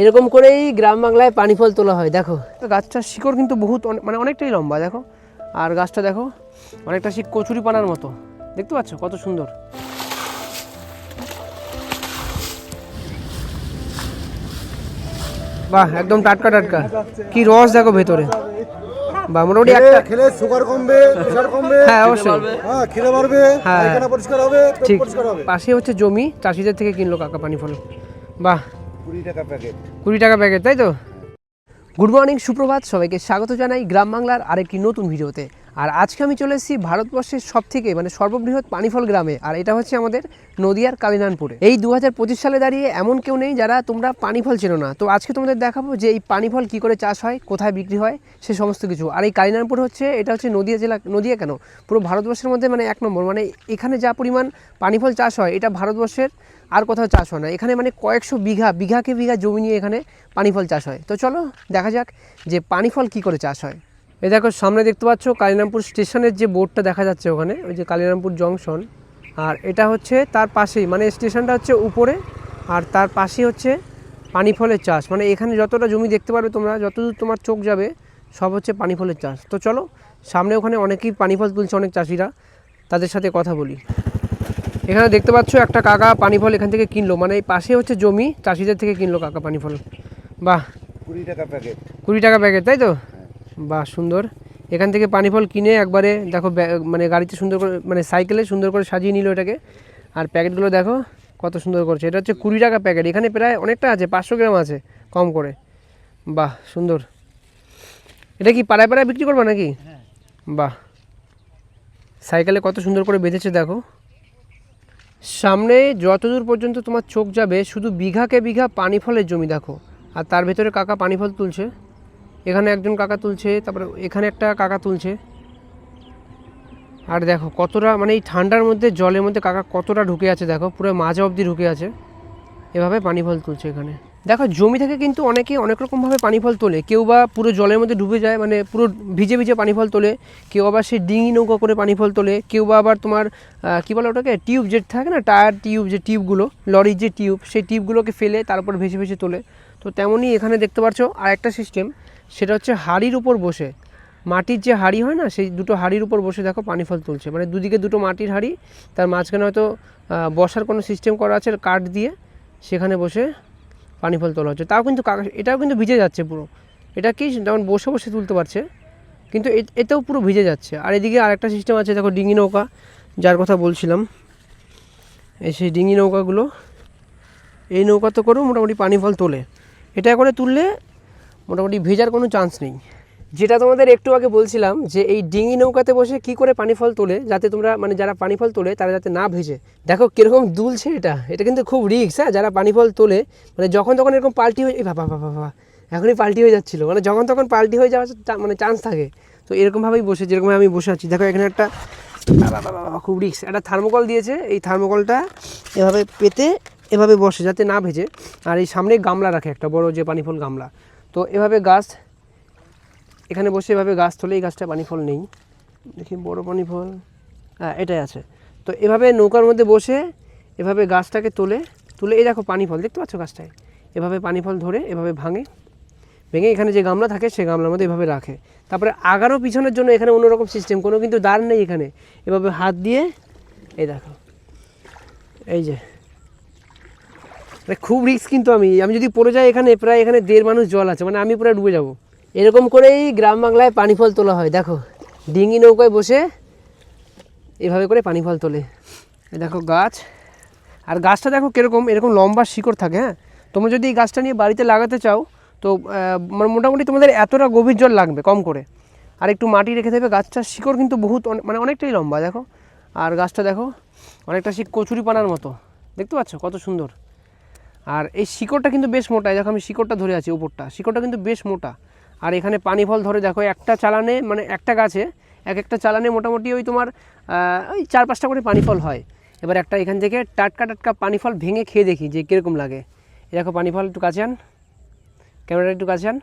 এরকম করেই গ্রাম বাংলায় পানি ফল তোলা হয় দেখো। তো গাছটার শিকড় কিন্তু বহুত মানে অনেকটাই লম্বা দেখো। আর গাছটা দেখো অনেকটা শিক কচুরি পানার মতো। দেখতে পাচ্ছ কত সুন্দর? বাহ একদম টাটকা টাটকা। কি রস দেখো ভেতরে। বা মোটামুটি একটা খেলে সুগার কমবে প্রেশার কমবে। হ্যাঁ অবশ্যই। হ্যাঁ খেলে বাড়বে হ্যাঁ। পায়খানা পরিষ্কার হবে ঠিক। পরিষ্কার হবে। পাশে হচ্ছে জমি চাষিদের থেকে কিনলো কাকা পানি ফল। বাহ কুড়ি টাকা প্যাকেট। কুড়ি টাকা প্যাকেট তাই তো? গুড মর্নিং সুপ্রভাত সবাইকে স্বাগত জানাই গ্রাম বাংলার আরেকটি নতুন ভিডিওতে। আর আজকে আমি চলে এসেছি ভারতবর্ষের সব থেকে মানে সর্ববৃহৎ পানিফল গ্রামে, আর এটা হচ্ছে আমাদের নদিয়ার কালিনানপুরে। এই দু হাজার পঁচিশ সালে দাঁড়িয়ে এমন কেউ নেই যারা তোমরা পানিফল চেনো না। তো আজকে তোমাদের দেখাবো যে এই পানিফল কি করে চাষ হয়, কোথায় বিক্রি হয়, সে সমস্ত কিছু। আর এই কালিনানপুর হচ্ছে, এটা হচ্ছে নদিয়া জেলা, নদিয়া কেন? পুরো ভারতবর্ষের মধ্যে মানে এক নম্বর মানে এখানে যা পরিমাণ পানিফল চাষ হয়, এটা ভারতবর্ষের আর কোথাও চাষ হয় না। এখানে মানে কয়েকশো বিঘা, বিঘাকে বিঘা জমি নিয়ে এখানে পানিফল চাষ হয়। তো চলো দেখা যাক যে পানিফল কি করে চাষ হয়। এই দেখো সামনে দেখতে পাচ্ছ কালিরামপুর স্টেশনের যে বোর্ডটা দেখা যাচ্ছে ওখানে ওই যে কালিরামপুর জংশন। আর এটা হচ্ছে তার পাশেই মানে স্টেশনটা হচ্ছে উপরে আর তার পাশেই হচ্ছে পানি ফলের চাষ। মানে এখানে যতটা জমি দেখতে পারবে তোমরা যতদূর তোমার চোখ যাবে সব হচ্ছে পানি ফলের চাষ। তো চলো সামনে ওখানে অনেকেই পানি ফল তুলছে অনেক চাষিরা। তাদের সাথে কথা বলি। এখানে দেখতে পাচ্ছ একটা কাকা পানি ফল এখান থেকে কিনলো। মানে এই পাশে হচ্ছে জমি চাষিদের থেকে কিনলো কাকা পানি ফল বাহ কুড়ি টাকা প্যাকেট। কুড়ি টাকা প্যাকেট তাই তো? বাহ সুন্দর। এখান থেকে পানি ফল কিনে একবারে দেখো মানে গাড়িতে সুন্দর করে মানে সাইকেলে সুন্দর করে সাজিয়ে নিল এটাকে। আর প্যাকেটগুলো দেখো কত সুন্দর করছে। এটা হচ্ছে কুড়ি টাকা প্যাকেট। এখানে প্রায় অনেকটা আছে পাঁচশো গ্রাম আছে কম করে। বাহ সুন্দর। এটা কি পাড়ায় পাড়ায় বিক্রি করবে নাকি? বাহ। সাইকেলে কত সুন্দর করে বেঁধেছে দেখো। সামনে যতদূর পর্যন্ত তোমার চোখ যাবে শুধু বিঘাকে বিঘা পানি ফলের জমি দেখো। আর তার ভেতরে কাকা পানি ফল তুলছে। এখানে একজন কাকা তুলছে, তারপরে এখানে একটা কাকা তুলছে। আর দেখো কতটা মানে এই ঠান্ডার মধ্যে, জলের মধ্যে কাকা কতটা ঢুকে আছে দেখো, পুরো মাঝে অবধি ঢুকে আছে। এভাবে পানি ফল তুলছে এখানে। দেখো জমি থেকে কিন্তু অনেকে অনেক রকমভাবে পানি ফল তোলে। কেউ বা পুরো জলের মধ্যে ডুবে যায় মানে পুরো ভিজে ভিজে পানি ফল তোলে। কেউ আবার সে ডিঙি নৌকা করে পানি ফল তোলে। কেউ বা আবার তোমার কী বলে ওটাকে, টিউব যে থাকে না, টায়ার টিউব, যে টিউবগুলো, লরির যে টিউব, সেই টিউবগুলোকে ফেলে তারপর ভেসে ভেসে তোলে। তো তেমনই এখানে দেখতে পাচ্ছ আর একটা সিস্টেম সেটা হচ্ছে হাড়ির উপর বসে। মাটির যে হাড়ি হয় না, সেই দুটো হাড়ির উপর বসে দেখো পানি ফল তুলছে। মানে দুদিকে দুটো মাটির হাড়ি, তার মাঝখানে হয়তো বসার কোনো সিস্টেম করা আছে কাঠ দিয়ে, সেখানে বসে পানি ফল তোলা হচ্ছে। তাও কিন্তু এটাও কিন্তু ভিজে যাচ্ছে পুরো। এটা কি, যেমন বসে বসে তুলতে পারছে, কিন্তু এতেও পুরো ভিজে যাচ্ছে। আর এদিকে আরেকটা সিস্টেম আছে, দেখো ডিঙি নৌকা, যার কথা বলছিলাম। এই সেই ডিঙি নৌকাগুলো, এই নৌকাতে করেও মোটামুটি পানি ফল তোলে। এটা করে তুললে মোটামুটি ভেজার কোনো চান্স নেই। যেটা তোমাদের একটু আগে বলছিলাম যে এই ডিঙি নৌকাতে বসে কি করে পানি ফল তোলে, যাতে তোমরা মানে যারা পানি ফল তোলে, তারা যাতে না ভেজে। দেখো কীরকম দুলছে এটা। এটা কিন্তু খুব রিক্স হ্যাঁ? যারা পানি ফল তোলে মানে যখন তখন এরকম পাল্টি হয়ে বাবা বাবা বাবা, এখনই পাল্টি হয়ে যাচ্ছিল। মানে যখন তখন পাল্টি হয়ে যাওয়ার মানে চান্স থাকে। তো এরকমভাবেই বসে যেরকম আমি বসে আছি। দেখো এখানে একটা খুব রিক্স একটা থার্মোকল দিয়েছে। এই থার্মোকলটা এভাবে পেতে, এভাবে বসে, যাতে না ভেজে। আর এই সামনে গামলা রাখে একটা, বড় যে পানি ফল গামলা। তো এভাবে গাছ, এখানে বসে এভাবে গাছ তোলে, এই গাছটা পানি ফল নেই। দেখি বড় পানি ফল হ্যাঁ এটাই আছে। তো এভাবে নৌকার মধ্যে বসে এভাবে গাছটাকে তোলে, তুলে, এই দেখো পানি ফল দেখতে পাচ্ছ গাছটায়? এভাবে পানি ফল ধরে, এভাবে ভাঙে। ভেঙে এখানে যে গামলা থাকে সেই গামলার মধ্যে এভাবে রাখে। তারপরে আগারও পিছনের জন্য এখানে অন্যরকম সিস্টেম কোনো কিন্তু দাঁড় নেই এখানে। এভাবে হাত দিয়ে, এই দেখো, এই যে মানে খুব রিস্ক কিন্তু আমি। আমি যদি পড়ে যাই এখানে, প্রায় এখানে দেড় মানুষ জল আছে মানে আমি পুরো ডুবে যাব। এরকম করেই গ্রাম বাংলায় পানি ফল তোলা হয়, দেখো। ডিঙি নৌকায় বসে এভাবে করে পানি ফল তোলে দেখো গাছ। আর গাছটা দেখো কীরকম, এরকম লম্বা শিকড় থাকে হ্যাঁ? তোমরা যদি এই গাছটা নিয়ে বাড়িতে লাগাতে চাও, তো মানে মোটামুটি তোমাদের এতটা গভীর জল লাগবে কম করে। আর একটু মাটি রেখে দেবে, গাছটার শিকড় কিন্তু বহুত মানে অনেকটাই লম্বা, দেখো। আর গাছটা দেখো, অনেকটা শিক কচুরি পানার মতো। দেখতে পাচ্ছ কত সুন্দর? আর এই শিকড়টা কিন্তু বেশ মোটা দেখো আমি শিকড়টা ধরে আছি উপরটা, শিকড়টা কিন্তু বেশ মোটা। আর এখানে পানি ফল ধরে, দেখো একটা চালানে মানে একটা গাছে, এক একটা চালানে মোটামুটি ওই তোমার ওই চার পাঁচটা করে পানি ফল হয়। এবার একটা এখান থেকে টাটকা টাটকা পানি ফল ভেঙে খেয়ে দেখি যে কীরকম লাগে। এই দেখো পানি ফল একটু কাছে আন। ক্যামেরাটা একটু কাছে আন।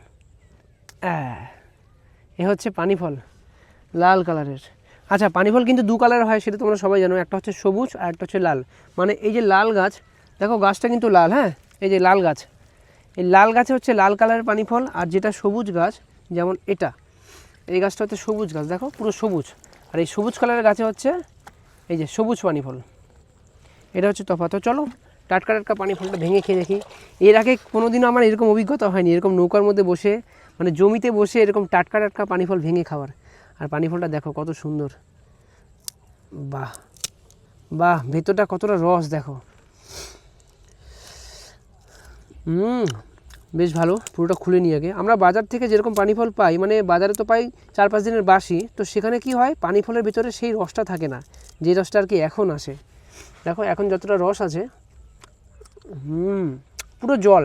এ হচ্ছে পানি ফল, লাল কালারের। আচ্ছা পানি ফল কিন্তু দু কালার হয়, সেটা তোমরা সবাই জানো। একটা হচ্ছে সবুজ আর একটা হচ্ছে লাল। মানে এই যে লাল গাছ দেখো, গাছটা কিন্তু লাল হ্যাঁ? এই যে লাল গাছ। এই লাল গাছে হচ্ছে লাল কালারের পানি ফল আর যেটা সবুজ গাছ, যেমন এটা। এই গাছটা হচ্ছে সবুজ গাছ, দেখো, পুরো সবুজ। আর এই সবুজ কালারের গাছে হচ্ছে এই যে সবুজ পানি ফল এটা হচ্ছে তফাৎ। তো চলো, টাটকা টাটকা পানি ফলটা ভেঙে খেয়ে দেখি। এর আগে কোনো দিনও আমার এরকম অভিজ্ঞতা হয়নি, এরকম নৌকার মধ্যে বসে মানে জমিতে বসে এরকম টাটকা টাটকা পানি ফল ভেঙে খাওয়ার। আর পানি ফলটা দেখো, কত সুন্দর। বাহ বাহ, ভেতরটা কতটা রস, দেখো। হুম, বেশ ভালো, পুরোটা খুলে নিয়ে আগে। আমরা বাজার থেকে যেরকম পানি ফল পাই মানে বাজারে তো পাই চার পাঁচ দিনের বাসি, তো সেখানে কি হয়, পানি ফলের ভিতরে সেই রসটা থাকে না। যে রসটা আর কি এখন আসে। দেখো, এখন যতটা রস আছে, হুম, পুরো জল।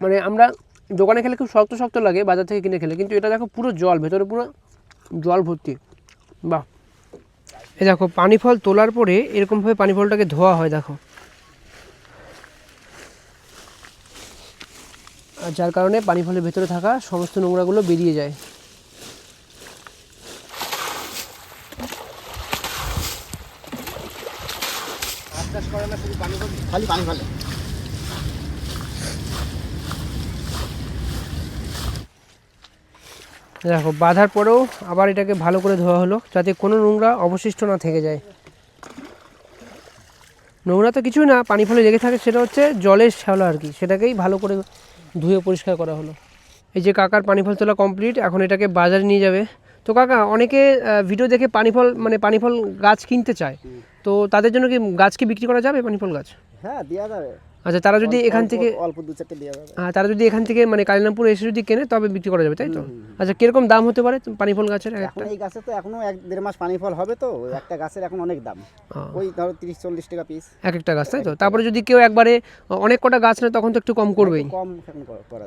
মানে আমরা দোকানে খেলে খুব শক্ত শক্ত লাগে, বাজার থেকে কিনে খেলে, কিন্তু এটা দেখো পুরো জল, ভেতরে পুরো জল ভর্তি। বাহ। এ দেখো, পানি ফল তোলার পরে এরকমভাবে পানি ফলটাকে ধোয়া হয়, দেখো। যার কারণে পানি ফলের ভেতরে থাকা সমস্ত নোংরাগুলো বেরিয়ে যায়। খালি পানি ফেলে দেখো বাঁধার পরেও আবার এটাকে ভালো করে ধোয়া হলো যাতে কোনো নোংরা অবশিষ্ট না থেকে যায়। নোংরা তো কিছুই না পানি ফলে লেগে থাকে সেটা হচ্ছে জলের শ্যাওলা আর কি সেটাকেই ভালো করে ধুয়ে পরিষ্কার করা হলো। এই যে কাকার পানি ফল তোলা কমপ্লিট এখন এটাকে বাজারে নিয়ে যাবে। তো কাকা, অনেকে ভিডিও দেখে পানি ফল মানে পানি ফল গাছ কিনতে চায়। তো তাদের জন্য কি গাছ কি বিক্রি করা যাবে পানি ফল গাছ? হ্যাঁ দেওয়া যাবে। আচ্ছা তারা যদি এখান থেকে অল্প দু চারটে দেওয়া যাবে। আহ, তারা যদি এখান থেকে মানে কালিনামপুর এসে যদি কেনে তবে বিক্রি করা যাবে তাই তো? আচ্ছা কীরকম দাম হতে পারে পানি ফল গাছের এখন একটা এই গাছে তো এখনও এক দেড় মাস পানি ফল হবে তো একটা গাছের এখন অনেক দাম। ওই ধরো তিরিশ চল্লিশ টাকা পিস এক একটা গাছ তাই তো? তারপরে যদি কেউ একবারে অনেক কটা গাছ নেয় তখন তো একটু কম করবেই। কম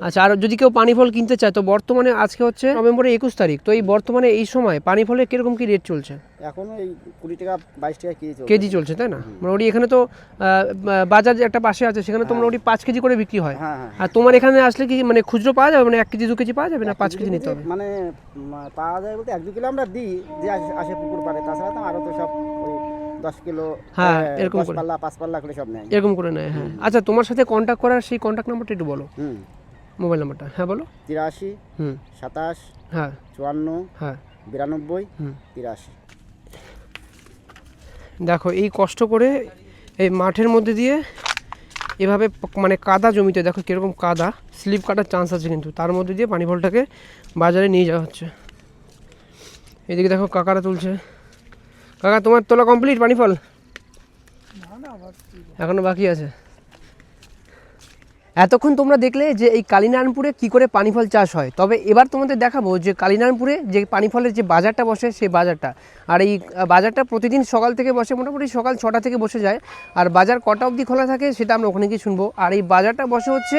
আচ্ছা আর যদি কেউ পানি ফল কিনতে চায় তো বর্তমানে আজকে হচ্ছে নভেম্বরের একুশ তারিখ তো এই বর্তমানে এই সময় পানি ফলের কীরকম কি রেট চলছে? এখনও এই কুড়ি টাকা বাইশ টাকা কেজি চলছে। কেজি চলছে তাই না? মোটামুটি এখানে তো বাজার যে একটা পাশে আছে সেখানে তো মোটামুটি পাঁচ কেজি করে বিক্রি হয়। হ্যাঁ হ্যাঁ আর তোমার এখানে আসলে কি মানে খুচরো পাওয়া যাবে? মানে এক কেজি দু কেজি পাওয়া যাবে না পাঁচ কেজি নিতে হবে? মানে পাওয়া যায় বলতে এক দু কিলো আমরা দিই যে আসে- পুকুর পাড়ে। তাছাড়া তো আরও তো সব ওই দশ কিলো হ্যাঁ, এরকম করে। পাল্লা পাঁচ পাল্লা করে সব নেয়। এরকম করে নেয় হ্যাঁ। আচ্ছা তোমার সাথে কন্ট্যাক্ট করার সেই কন্ট্যাক্ট নাম্বারটা একটু বলো। হুম। মোবাইল নাম্বারটা হ্যাঁ বলো। তিরাশি হুম। সাতাশ হ্যাঁ। চুয়ান্ন হ্যাঁ। বিরানব্বই হুম। তিরাশি। দেখো এই কষ্ট করে এই মাঠের মধ্যে দিয়ে এভাবে মানে কাদা জমিতে দেখো কীরকম কাদা স্লিপ কাটার চান্স আছে কিন্তু। তার মধ্যে দিয়ে পানি ফলটাকে বাজারে নিয়ে যাওয়া হচ্ছে। এদিকে দেখো কাকারা তুলছে। কাকা তোমার তোলা কমপ্লিট পানি ফল? এখনও বাকি আছে? এতক্ষণ তোমরা দেখলে যে এই কালিনারায়ণপুরে কি করে পানি ফল চাষ হয়। তবে এবার তোমাদের দেখাবো যে কালিনারায়ণপুরে যে পানি ফলের যে বাজারটা বসে সেই বাজারটা। আর এই বাজারটা প্রতিদিন সকাল থেকে বসে, মোটামুটি সকাল ছটা থেকে বসে যায়। আর বাজার কটা অবধি খোলা থাকে সেটা আমরা ওখানে গিয়ে শুনব। আর এই বাজারটা বসে হচ্ছে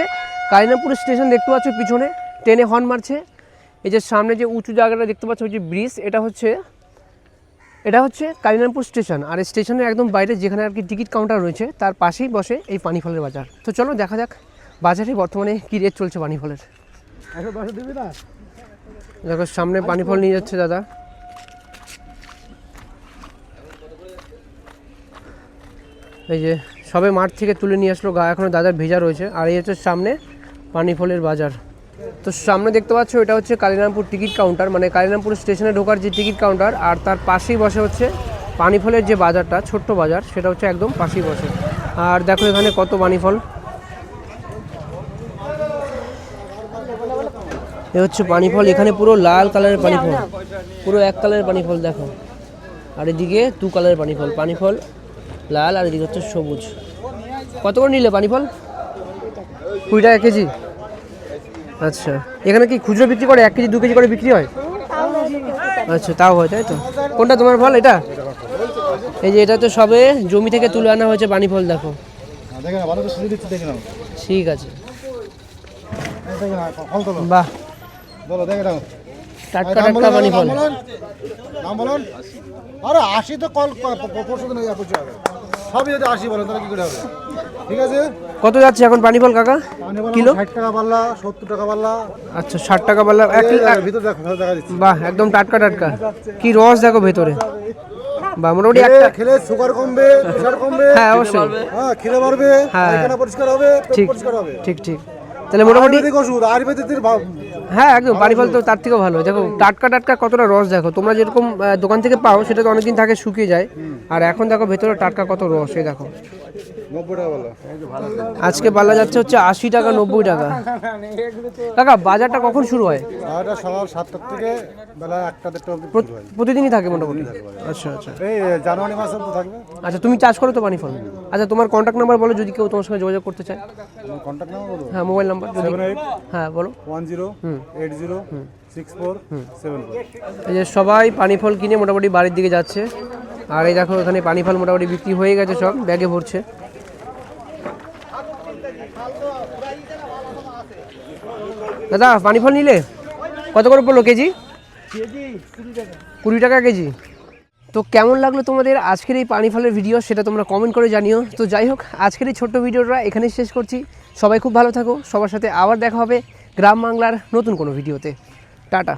কালিনারায়ণপুর স্টেশন দেখতে পাচ্ছ পিছনে, ট্রেনে হর্ন মারছে। এই যে সামনে যে উঁচু জায়গাটা দেখতে পাচ্ছ, ওই যে ব্রিজ, এটা হচ্ছে এটা হচ্ছে কালিনারপুর স্টেশন। আর স্টেশনের একদম বাইরে যেখানে আর কি টিকিট কাউন্টার রয়েছে, তার পাশেই বসে এই পানি ফলের বাজার। তো চলো দেখা যাক। বাজারে বর্তমানে কী রেট চলছে পানি ফলের দেখো সামনে পানি ফল নিয়ে যাচ্ছে দাদা। এই যে সবে মাঠ থেকে তুলে নিয়ে আসলো গা এখনও দাদার ভেজা রয়েছে। আর এই হচ্ছে সামনে পানি ফলের বাজার। তো সামনে দেখতে পাচ্ছ এটা হচ্ছে কালিরামপুর টিকিট কাউন্টার। মানে কালিরামপুর স্টেশনে ঢোকার যে টিকিট কাউন্টার আর তার পাশেই বসে হচ্ছে পানি ফলের যে বাজারটা ছোট্ট বাজার সেটা হচ্ছে একদম পাশেই বসে। আর দেখো এখানে কত পানি ফল এ হচ্ছে পানি ফল এখানে পুরো লাল কালারের পানি ফল পুরো এক কালারের পানি ফল দেখো। আর এদিকে দু কালারের পানি ফল পানি ফল লাল আর এদিকে হচ্ছে সবুজ। কত করে নিলে পানি ফল কুড়ি টাকা কেজি। আচ্ছা এখানে কি খুচরো বিক্রি করে? এক কেজি দু কেজি করে বিক্রি হয়? আচ্ছা তাও হয় তাই তো? কোনটা তোমার ফল এটা? এই যে এটা তো সবে জমি থেকে তুলে আনা হয়েছে পানি ফল দেখো নাও। ঠিক আছে এই দেখে না ফল তোলো বাহ। বলো দেখে নাও। টাটকা টাটকা পানি ফল। বলুন বলুন আরে আশি তো কল পরশু দিন পঁচিশ হবে। সবই যদি আশি বলেন তাহলে কি করে হবে? ঠিক আছে? কত যাচ্ছে এখন পানি ফল কাকা? কিলো? ষাট টাকা পাল্লা সত্তর টাকা পাল্লা। আচ্ছা ষাট টাকা পাল্লা এক ভিতর দেখো দিচ্ছি। বাহ একদম টাটকা টাটকা। কি রস দেখো ভেতরে। বাহ মোটামুটি খেলে একটা খেলে সুগার কমবে কমবে। হ্যাঁ অবশ্যই। হ্যাঁ বাড়বে হ্যাঁ। পরিষ্কার হবে ঠিক পরিষ্কার হবে। ঠিক ঠিক। তাহলে মোটামুটি হ্যাঁ একদম বাড়ি ফল তো তার থেকেও ভালো। দেখো টাটকা টাটকা কতটা রস দেখো। তোমরা যেরকম দোকান থেকে পাও সেটা তো অনেকদিন থাকে শুকিয়ে যায়। আর এখন দেখো ভেতরে টাটকা কত রস এই দেখো। আজকে পাল্লা যাচ্ছে হচ্ছে আশি টাকা নব্বই টাকা। কাকা বাজারটা কখন শুরু হয়? সকাল সাতটার থেকে বেলা একটা। প্রতিদিনই থাকে মোটামুটি? আচ্ছা আচ্ছা। এই জানুয়ারি মাসে তো থাকবে। আচ্ছা তুমি চাষ করো তো পানি ফল? আচ্ছা তোমার কন্ট্যাক্ট নাম্বার বলো যদি কেউ তোমার সঙ্গে যোগাযোগ করতে চায়। কন্ট্যাক্ট নাম্বার হ্যাঁ মোবাইল নাম্বার যদি হ্যাঁ বলো। One zero eight zero six four seven এই যে সবাই পানি ফল কিনে মোটামুটি বাড়ির দিকে যাচ্ছে। আর এই দেখো এখানে পানি ফল মোটামুটি বিক্রি হয়ে গেছে সব ব্যাগে ভরছে। দাদা পানি ফল নিলে? কত করে পড়ল কেজি? কুড়ি টাকা। কেজি। তো কেমন লাগল তোমাদের আজকের এই পানি ফলের ভিডিও সেটা তোমরা কমেন্ট করে জানিও। তো যাই হোক আজকের এই ছোট্ট ভিডিওটা এখানেই শেষ করছি। সবাই খুব ভালো থাকো। সবার সাথে আবার দেখা হবে গ্রাম বাংলার নতুন কোনো ভিডিওতে। টাটা।